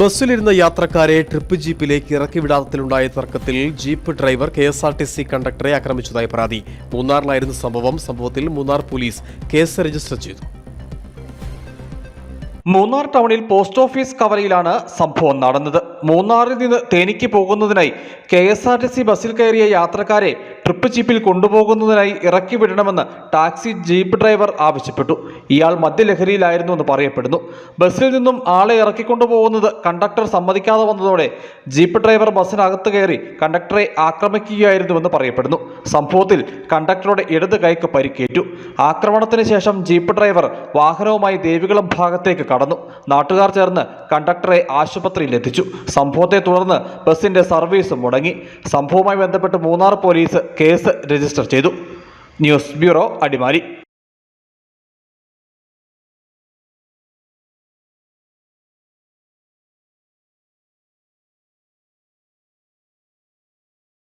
ബസ്സിലിരുന്ന യാത്രക്കാരെ ട്രിപ്പ് ജീപ്പിലേക്ക് ഇറക്കി വിടാത്തിലുണ്ടായ തർക്കത്തിൽ jeep driver K S R T C കണ്ടക്ടറെ ആക്രമിച്ചതായി പരാതി. മൂന്നാറിലായിരുന്നു സംഭവം. സംഭവത്തിൽ മൂന്നാർ പോലീസ് കേസ് രജിസ്റ്റർ ചെയ്തു. മൂന്നാർ ടൗണിൽ പോസ്റ്റ് ഓഫീസ് കവലയിലാണ് സംഭവം നടന്നത്. മൂന്നാറിൽ നിന്ന് തേനിക്ക് പോകുന്നതിനായി K S R T C ബസ്സിൽ കയറിയ യാത്രക്കാരെ ട്രിപ്പ് ജീപ്പിൽ കൊണ്ടുപോകുന്നതിനായി ഇറക്കി വിടണമെന്ന് ടാക്സി ജീപ്പ് ഡ്രൈവർ ആവശ്യപ്പെട്ടു. ഇയാൾ മദ്യലഹരിയിലായിരുന്നു എന്ന് പറയപ്പെടുന്നു. ബസ്സിൽ നിന്നും ആളെ ഇറക്കിക്കൊണ്ടുപോകുന്നത് കണ്ടക്ടർ സമ്മതിക്കാതെ വന്നതോടെ ജീപ്പ് ഡ്രൈവർ ബസ്സിനകത്ത് കയറി കണ്ടക്ടറെ ആക്രമിക്കുകയായിരുന്നുവെന്ന് പറയപ്പെടുന്നു. സംഭവത്തിൽ കണ്ടക്ടറുടെ ഇടത് കൈക്ക് പരിക്കേറ്റു. ആക്രമണത്തിന് ശേഷം ജീപ്പ് ഡ്രൈവർ വാഹനവുമായി ദേവികുളം ഭാഗത്തേക്ക് കടന്നു. നാട്ടുകാർ ചേർന്ന് കണ്ടക്ടറെ ആശുപത്രിയിൽ എത്തിച്ചു. സംഭവത്തെ തുടർന്ന് ബസ്സിന്റെ സർവീസ് മുടങ്ങി. സംഭവവുമായി ബന്ധപ്പെട്ട് മൂന്നാർ പോലീസ് കേസ് രജിസ്റ്റർ ചെയ്തു. News bureau Adimali.